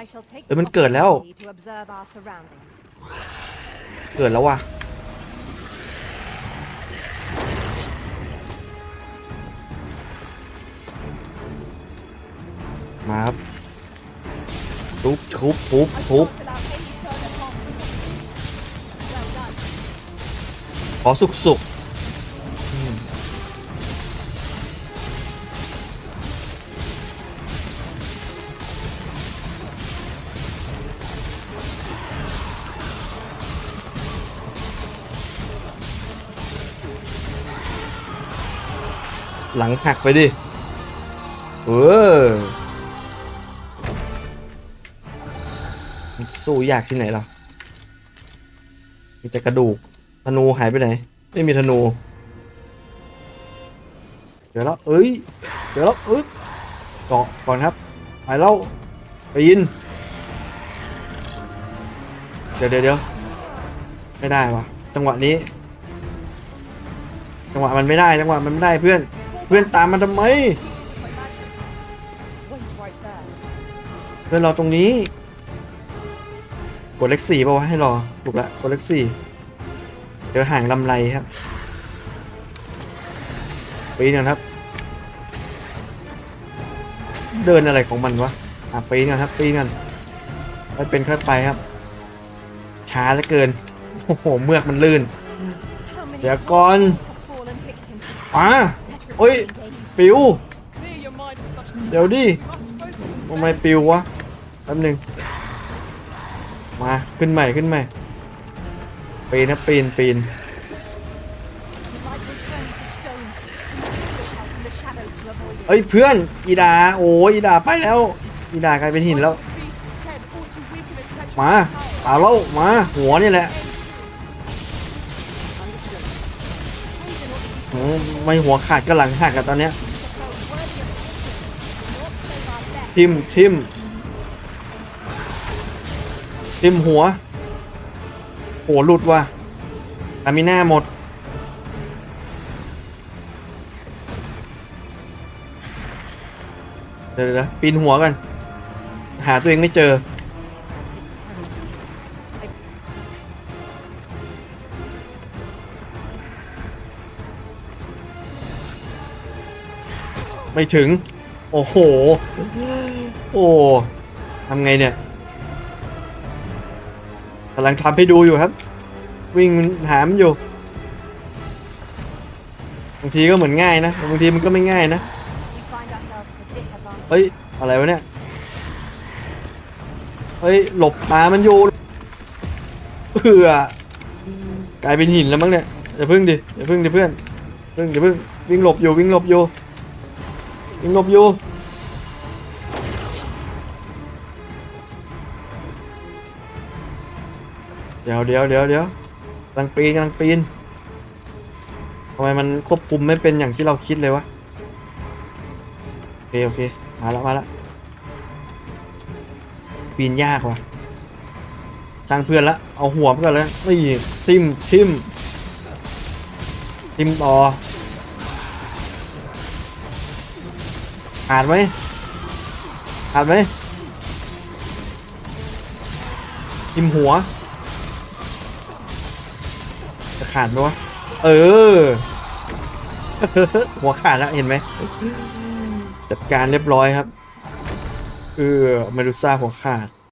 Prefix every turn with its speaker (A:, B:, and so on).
A: I shall take
B: เอ้ย
A: this
B: มันเกิดแล้ว
A: opportunity to observe our surroundings.
B: เกิดแล้วว่ะมาครับทุบทุบทุบ
A: I
B: ทุบ
A: shot till our enemies turn their hearts. Well done.
B: ขอสุกสุก หลังหักไปดิ เออสู้ยากที่ไหนหรอมีแต่กระดูก ธนูหายไปไหน ไม่มีธนู เดี๋ยวแล้ว เอ้ย เดี๋ยวแล้วเอ้ยเกาะก่อนครับไปแล้วไปยิน เดี๋ยวเดี๋ยวเดี๋ยวไม่ได้วะจังหวะนี้ จังหวะมันไม่ได้ จังหวะมันไม่ได้เพื่อน เพื่อนตามมันทำไม เพื่อนรอตรงนี้ กดเลขสี่ป่าวะให้รอถูกละกดเลขสี่เดี๋ยวห่างลำไรครับปีนกันครับ เดินอะไรของมันวะอะปีนกันครับปีนกันไปเป็นค่อยไปครับช้าเหลือเกินโอ้โหเมือกมันลื่น เดี๋ยวก่อนอะ
A: เอ้ย
B: ปิว เดี๋ยวดิทำไมปิววะแป๊บนึ่งมาขึ้นใหม่ขึ้นใหม่ ปีนนะปีนปีนเอ้ยเพื่อนอีดาโอ้ยอีดาไปแล้ว อีดากลายเป็นหินแล้ว มาเอาแล้วมาหัวนี่แหละ ไม่หัวขาดก็หลังหักอะตอนเนี้ยทิมทิมทิมหัวโหหลุดว่ะอามิน่าหมด เดี๋ยวเดี๋ยวเดี๋ยวปีนหัวกัน หาตัวเองไม่เจอ ไม่ถึง โอ้โห โอ้ทำไงเนี่ยกำลังทำให้ดูอยู่ครับ วิ่งหามอยู่บางทีก็เหมือนง่ายนะบางทีมันก็ไม่ง่ายนะเฮ้ยอะไรวะเนี่ยเฮ้ยหลบตามันอยู่เผื่อกลายเป็นหินแล้วมั้งเนี่ยอย่าพึ่งดิอย่าพึ่งดิเพื่อนเพึ่งอย่าพึ่งวิ่งหลบอยู่วิ่งหลบอยู่ วิ่งหลบอยู่เดี๋ยวเดี๋ยวเดี๋ยวเดี๋ยวกำลังปีนกำลังปีนทำไมมันควบคุมไม่เป็นอย่างที่เราคิดเลยวะโอเคโอเคมาแล้วมาแล้วปีนยากว่ะช่างเพื่อนละเอาหัวไปก่อนเลยนี่ทิมทิมทิมต่อ ขาดไหมขาดไหมทิมหัว จะขาดไหมวะ เออ หัวขาดแล้วเห็นไหม จัดการเรียบร้อยครับ เออเมดูซ่าหัวขาด